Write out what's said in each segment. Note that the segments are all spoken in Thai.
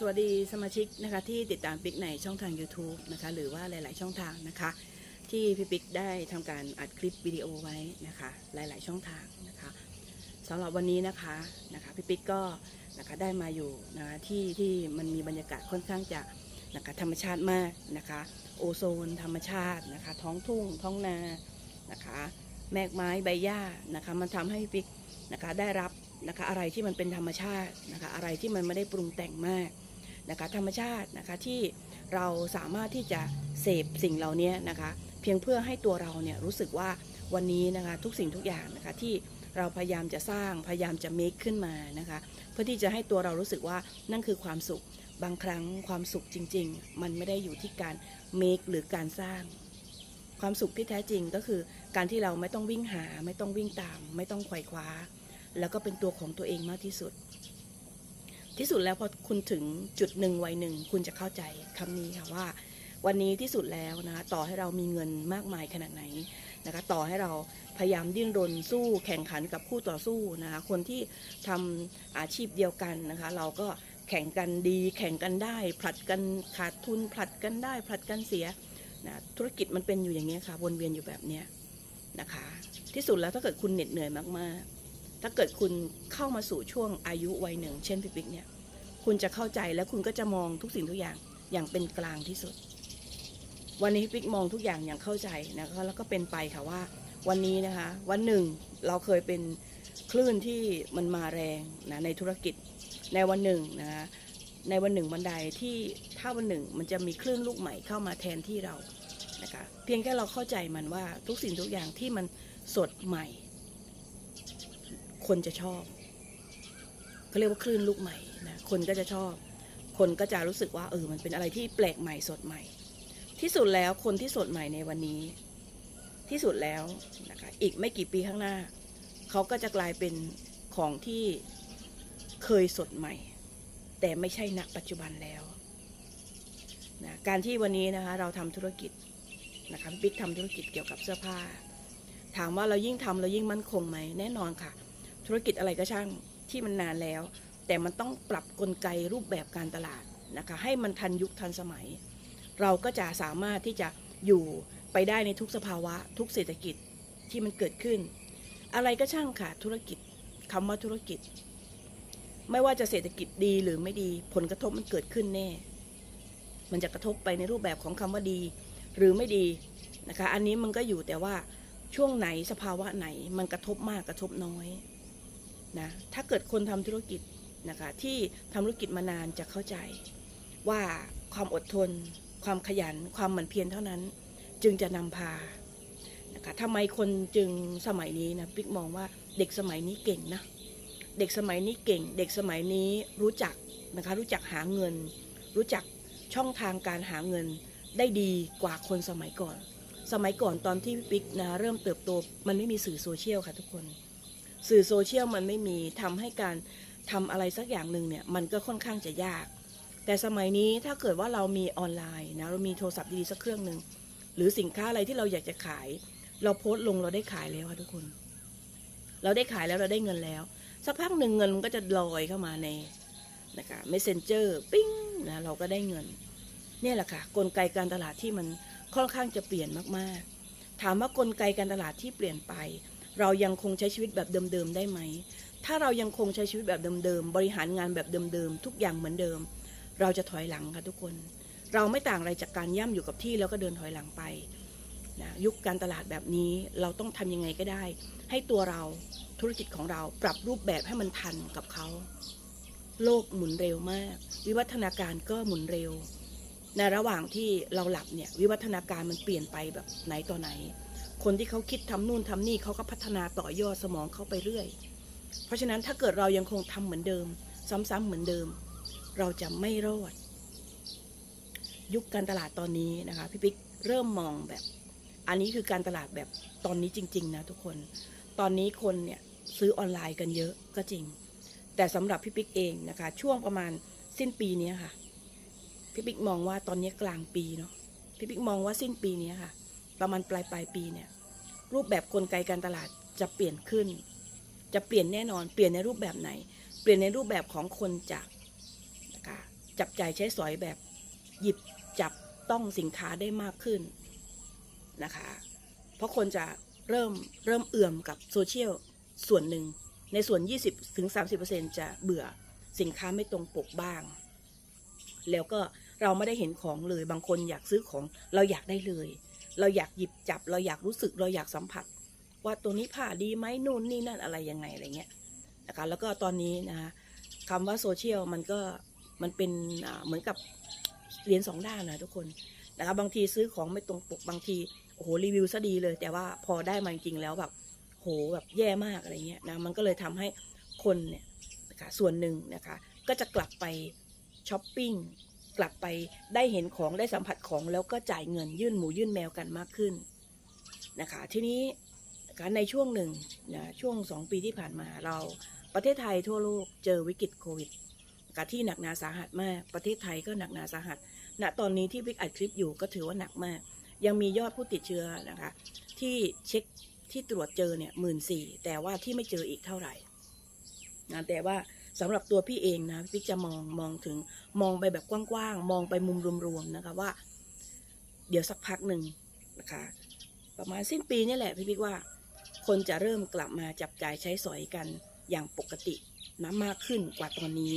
สวัสดีสมาชิกนะคะที่ติดตามปิกในช่องทาง YouTube นะคะหรือว่าหลาย ๆ ช่องทางนะคะ ที่พี่ปิ๊กได้ทำการอัดคลิปวิดีโอไว้นะคะ หลาย ๆ ช่องทางนะคะสำหรับวันนี้นะคะนะคะพี่ปิ๊กก็นะคะได้มาอยู่นะคะที่ที่มันมีบรรยากาศค่อนข้างจะนะคะธรรมชาติมากนะคะ โอโซนธรรมชาตินะคะ ท้องทุ่งท้องนานะคะแมกไม้ใบหญ้านะคะมันทำให้ปิ๊กนะคะได้รับนะคะอะไรที่มันเป็นธรรมชาตินะคะอะไรที่มันไม่ได้ปรุงแต่งมาก นะคะธรรมชาตินะคะที่เราสามารถที่จะเสพสิ่งเหล่านี้นะคะเพียงเพื่อให้ตัวเราเนี่ยรู้สึกว่าวันนี้นะคะทุกสิ่งทุกอย่างนะคะที่เราพยายามจะสร้างพยายามจะเมคขึ้นมานะคะเพื่อที่จะให้ตัวเรารู้สึกว่านั่นคือความสุขบางครั้งความสุขจริง ๆ มันไม่ได้อยู่ที่การเมคหรือการสร้าง ความสุขที่แท้จริงก็คือการที่เราไม่ต้องวิ่งหา ไม่ต้องวิ่งตาม ไม่ต้องไขว่คว้า แล้วก็เป็นตัวของตัวเองมากที่สุด ที่สุดแล้วพอคุณถึงจุดหนึ่งวัยหนึ่งคุณจะเข้าใจคำนี้ค่ะว่า วันนี้ที่สุดแล้วนะคะต่อให้เรามีเงินมากมายขนาดไหนนะคะต่อให้เราพยายามดิ้นรนสู้แข่งขันกับคู่ต่อสู้นะคะคนที่ทำอาชีพเดียวกันนะคะเราก็แข่งกันดีแข่งกันได้ ผลัดกันขาดทุนผลัดกันได้ ผลัดกันเสียนะธุรกิจมันเป็นอยู่อย่างนี้ค่ะวนเวียนอยู่แบบเนี้ยนะคะ ที่สุดแล้วถ้าเกิดคุณเหน็ดเหนื่อยมากๆ ถ้าเกิดคุณเข้ามาสู่ช่วงอายุวัยหนึ่ง เช่นพี่ปิ๊กเนี่ย คุณจะเข้าใจแล้วคุณก็จะมองทุกสิ่งทุกอย่างอย่างเป็นกลางที่สุด วันนี้พี่ปิ๊กมองทุกอย่างอย่างเข้าใจนะคะแล้วก็เป็นไปค่ะว่า วันนี้นะคะ วันหนึ่งเราเคยเป็นคลื่นที่มันมาแรงนะในธุรกิจในวันหนึ่งนะคะในวันหนึ่งวันใดที่ถ้าวันหนึ่งมันจะมีคลื่นลูกใหม่เข้ามาแทนที่เรานะคะเพียงแค่เราเข้าใจมันว่าทุกสิ่งทุกอย่างที่มันสดใหม่ คนจะชอบเขาเรียกว่าคลื่นลูกใหม่นะคนก็จะชอบ คนก็จะรู้สึกว่าเออมันเป็นอะไรที่แปลกใหม่สดใหม่ ที่สุดแล้วคนที่สดใหม่ในวันนี้ ที่สุดแล้วนะคะอีกไม่กี่ปีข้างหน้าเขาก็จะกลายเป็นของที่เคยสดใหม่ แต่ไม่ใช่ณปัจจุบันแล้วนะการที่วันนี้นะคะเราทำธุรกิจนะคะบิ๊กทำธุรกิจเกี่ยวกับเสื้อผ้า ถามว่าเรายิ่งทำเรายิ่งมั่นคงไหมแน่นอนค่ะ ธุรกิจอะไรก็ช่างที่มันนานแล้ว แต่มันต้องปรับกลไกรูปแบบการตลาดนะคะให้มันทันยุคทันสมัย เราก็จะสามารถที่จะอยู่ไปได้ในทุกสภาวะ ทุกเศรษฐกิจที่มันเกิดขึ้น อะไรก็ช่างค่ะธุรกิจคำว่าธุรกิจ ไม่ว่าจะเศรษฐกิจดีหรือไม่ดีผลกระทบมันเกิดขึ้นแน่ มันจะกระทบไปในรูปแบบของคำว่าดี หรือไม่ดีนะคะ อันนี้มันก็อยู่แต่ว่าช่วงไหนสภาวะไหนมันกระทบมากกระทบน้อย นะถ้าเกิดคนทำธุรกิจนะคะที่ทำธุรกิจมานานจะเข้าใจ ว่าความอดทน ความขยัน ความหมั่นเพียรเท่านั้น จึงจะนำพานะคะทำไมคนจึงสมัยนี้นะปิ๊กมองว่าเด็กสมัยนี้เก่งนะเด็กสมัยนี้เก่ง เด็กสมัยนี้รู้จักนะคะรู้จักหาเงิน รู้จักช่องทางการหาเงินได้ดีกว่าคนสมัยก่อน สมัยก่อนตอนที่พี่ปิ๊กนะเริ่มเติบโตมันไม่มีสื่อโซเชียลค่ะทุกคน สื่อโซเชียลมันไม่มีทำให้การทำอะไรสักอย่างหนึ่งเนี่ยมันก็ค่อนข้างจะยาก แต่สมัยนี้ถ้าเกิดว่าเรามีออนไลน์นะเรามีโทรศัพท์ดีๆสักเครื่องหนึ่งหรือสินค้าอะไรที่เราอยากจะขาย เราโพสต์ลงเราได้ขายแล้วค่ะทุกคน เราได้ขายแล้วเราได้เงินแล้ว สักพักหนึ่งเงินมันก็จะลอยเข้ามาในนะคะ messenger ปิ้งนะเราก็ได้เงินเนี่ยแหละค่ะกลไกการตลาดที่มันค่อนข้างจะเปลี่ยนมากๆ ถามว่ากลไกการตลาดที่เปลี่ยนไป เรายังคงใช้ชีวิตแบบเดิมๆได้ไหม ถ้าเรายังคงใช้ชีวิตแบบเดิมๆ บริหารงานแบบเดิมๆ ทุกอย่างเหมือนเดิม เราจะถอยหลังค่ะทุกคน เราไม่ต่างอะไรจากการย่ำอยู่กับที่แล้วก็เดินถอยหลังไปนะยุคการตลาดแบบนี้เราต้องทำยังไงก็ได้ ให้ตัวเราธุรกิจของเราปรับรูปแบบให้มันทันกับเขา โลกหมุนเร็วมาก วิวัฒนาการก็หมุนเร็ว ในระหว่างที่เราหลับเนี่ยวิวัฒนาการมันเปลี่ยนไปแบบไหนต่อไหน คนที่เขาคิดทำนู่นทำนี่เขาก็พัฒนาต่อยอดสมองเขาไปเรื่อย เพราะฉะนั้นถ้าเกิดเรายังคงทำเหมือนเดิม ซ้ำๆเหมือนเดิม เราจะไม่รอด ยุคการตลาดตอนนี้นะคะพี่ปิ๊กเริ่มมองแบบ อันนี้คือการตลาดแบบตอนนี้จริง ๆ นะทุกคน ตอนนี้คนเนี่ยซื้อออนไลน์กันเยอะก็จริง แต่สำหรับพี่ปิ๊กเองนะคะ ช่วงประมาณสิ้นปีนี้ค่ะพี่ปิ๊กมองว่าตอนนี้กลางปีเนาะพี่ปิ๊กมองว่าสิ้นปีนี้ค่ะ ประมาณปลายปลายปีเนี่ยรูปแบบกลไกการตลาดจะเปลี่ยนขึ้น จะเปลี่ยนแน่นอน เปลี่ยนในรูปแบบไหน เปลี่ยนในรูปแบบของคนจากนะคะจับจ่ายใช้สอยแบบหยิบจับต้องสินค้าได้มากขึ้นนะคะ เพราะคนจะเริ่มเริ่มเอื่อมกับโซเชียลส่วนหนึ่ง ในส่วน 20ถึง30%จะเบื่อสินค้าไม่ตรงปกบ้าง แล้วก็เราไม่ได้เห็นของเลย บางคนอยากซื้อของเราอยากได้เลย เราอยากหยิบจับ เราอยากรู้สึกเราอยากสัมผัส ว่าตัวนี้ผ่าดีไหมนู่นนี่นั่นอะไรยังไงอะไรเงี้ยนะคะแล้วก็ตอนนี้นะคะคำว่าโซเชียลมันก็มันเป็นเหมือนกับเรียญสองด้านนะทุกคนนะคะบางทีซื้อของไม่ตรงปกบางทีโอ้โหรีวิวซะดีเลย แต่ว่าพอได้มาจริงๆแล้วแบบโหแบบแย่มากอะไรเงี้ยนะมันก็เลยทำให้คนเนี่ยนะคะส่วนหนึ่งนะคะก็จะกลับไปช้อปปิ้ง กลับไปได้เห็นของได้สัมผัสของแล้วก็จ่ายเงินยื่นหมูยื่นแมวกันมากขึ้นนะคะทีนี้นะคะในช่วงหนึ่งนะช่วงสองปีที่ผ่านมาเราประเทศไทยทั่วโลกเจอวิกฤตโควิดนะคะที่หนักหนาสาหัสมาก ประเทศไทยก็หนักหนาสาหัส ณตอนนี้ที่วิกอัดคลิปอยู่ก็ถือว่าหนักมาก ยังมียอดผู้ติดเชื้อนะคะที่เช็คที่ตรวจเจอเนี่ยหมื่นสี่แต่ว่าที่ไม่เจออีกเท่าไหร่นะแต่ว่า สำหรับตัวพี่เองนะพี่จะมองมองถึงมองไปแบบกว้างๆมองไปมุมรวมๆนะคะว่า เดี๋ยวสักพักหนึ่งนะคะ ประมาณสิ้นปีนี่แหละพี่บิ๊กว่า คนจะเริ่มกลับมาจับจ่ายใช้สอยกันอย่างปกตินะมากขึ้นกว่าตอนนี้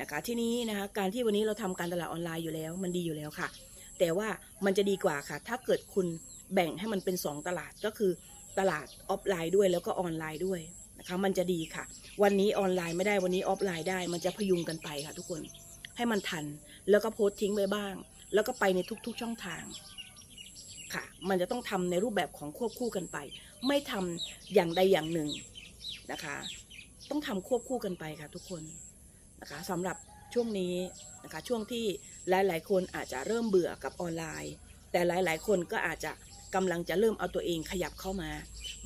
นะคะที่นี้นะคะการที่วันนี้เราทำการตลาดออนไลน์อยู่แล้ว มันดีอยู่แล้วค่ะ แต่ว่ามันจะดีกว่าค่ะ ถ้าเกิดคุณแบ่งให้มันเป็น 2 ตลาดก็คือตลาดออฟไลน์ด้วยแล้วก็ออนไลน์ด้วย นะคะ มันจะดีค่ะ วันนี้ออนไลน์ไม่ได้วันนี้ออฟไลน์ได้ มันจะพยุงกันไปค่ะ ทุกคนให้มันทันแล้วก็โพสต์ทิ้งไว้บ้าง แล้วก็ไปในทุกๆช่องทางค่ะ มันจะต้องทำในรูปแบบของควบคู่กันไป ไม่ทำอย่างใดอย่างหนึ่งนะคะ ต้องทำควบคู่กันไปค่ะ ทุกคนนะคะสำหรับช่วงนี้นะคะช่วงที่หลายๆ คนอาจจะเริ่มเบื่อกับออนไลน์ แต่หลายๆ คนก็อาจจะ กำลังจะเริ่มเอาตัวเองขยับเข้ามา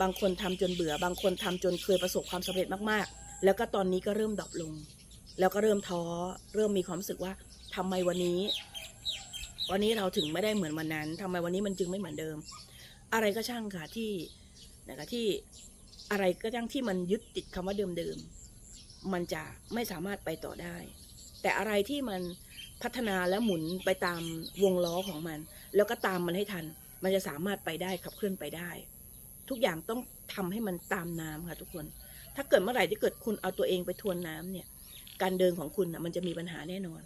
บางคนทำจนเบื่อ บางคนทำจนเคยประสบความสำเร็จมากๆ แล้วก็ตอนนี้ก็เริ่มดรอปลง แล้วก็เริ่มท้อ เริ่มมีความรู้สึกว่าทำไมวันนี้ วันนี้เราถึงไม่ได้เหมือนวันนั้นทำไมวันนี้มันจึงไม่เหมือนเดิม อะไรก็ช่างค่ะที่นะคะที่อะไรก็ช่างที่มันยึดติดคำว่าเดิมๆมันจะไม่สามารถไปต่อได้ แต่อะไรที่มันพัฒนาและหมุนไปตามวงล้อของมัน แล้วก็ตามมันให้ทัน มันจะสามารถไปได้ขับเคลื่อนไปได้ ทุกอย่างต้องทำให้มันตามน้ำค่ะทุกคน ถ้าเกิดเมื่อไหร่ที่เกิดคุณเอาตัวเองไปทวนน้ำเนี่ย การเดินของคุณนะมันจะมีปัญหาแน่นอน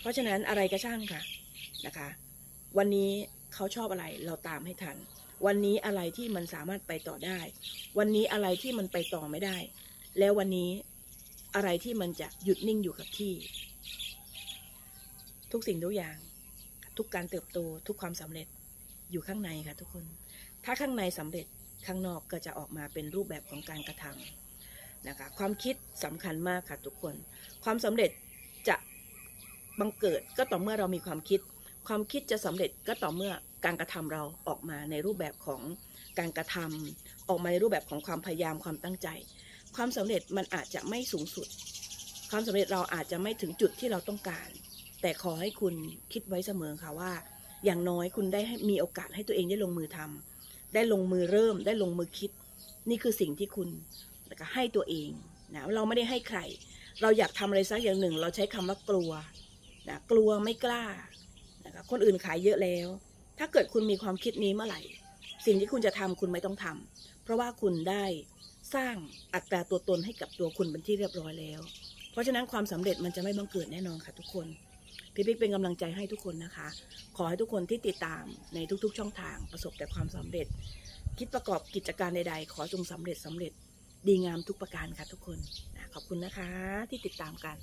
เพราะฉะนั้นอะไรก็ช่างค่ะนะคะ วันนี้เขาชอบอะไรเราตามให้ทัน วันนี้อะไรที่มันสามารถไปต่อได้ วันนี้อะไรที่มันไปต่อไม่ได้ แล้ววันนี้อะไรที่มันจะหยุดนิ่งอยู่กับที่ ทุกสิ่งทุกอย่าง ทุกการเติบโตทุกความสำเร็จ อยู่ข้างในค่ะทุกคน ถ้าข้างในสำเร็จข้างนอกก็จะออกมาเป็นรูปแบบของการกระทำนะคะความคิดสำคัญมากค่ะทุกคน ความสำเร็จจะบังเกิดก็ต่อเมื่อเรามีความคิด ความคิดจะสำเร็จก็ต่อเมื่อการกระทำเราออกมาในรูปแบบของการกระทำออกมาในรูปแบบของความพยายามความตั้งใจ ความสำเร็จมันอาจจะไม่สูงสุด ความสำเร็จเราอาจจะไม่ถึงจุดที่เราต้องการ แต่ขอให้คุณคิดไว้เสมอค่ะว่า อย่างน้อยคุณได้มีโอกาสให้ตัวเองได้ลงมือทำได้ลงมือเริ่ม ได้ลงมือคิด นี่คือสิ่งที่คุณนะคะให้ตัวเองนะเราไม่ได้ให้ใคร เราอยากทำอะไรสักอย่างหนึ่ง เราใช้คำว่ากลัวนะกลัวไม่กล้านะคะคนอื่นขายเยอะแล้ว ถ้าเกิดคุณมีความคิดนี้เมื่อไหร่ สิ่งที่คุณจะทำคุณไม่ต้องทำเพราะว่าคุณได้สร้างอัตราตัวตนให้กับตัวคุณเป็นที่เรียบร้อยแล้ว เพราะฉะนั้นความสำเร็จมันจะไม่บังเกิดแน่นอนค่ะทุกคน พี่ปิ๊กเป็นกำลังใจให้ทุกคนนะคะ ขอให้ทุกคนที่ติดตามในทุกๆ ช่องทางประสบแต่ความสำเร็จ คิดประกอบกิจการใดๆ ขอจงสำเร็จสำเร็จดีงามทุกประการค่ะทุกคนขอบคุณนะคะที่ติดตามกัน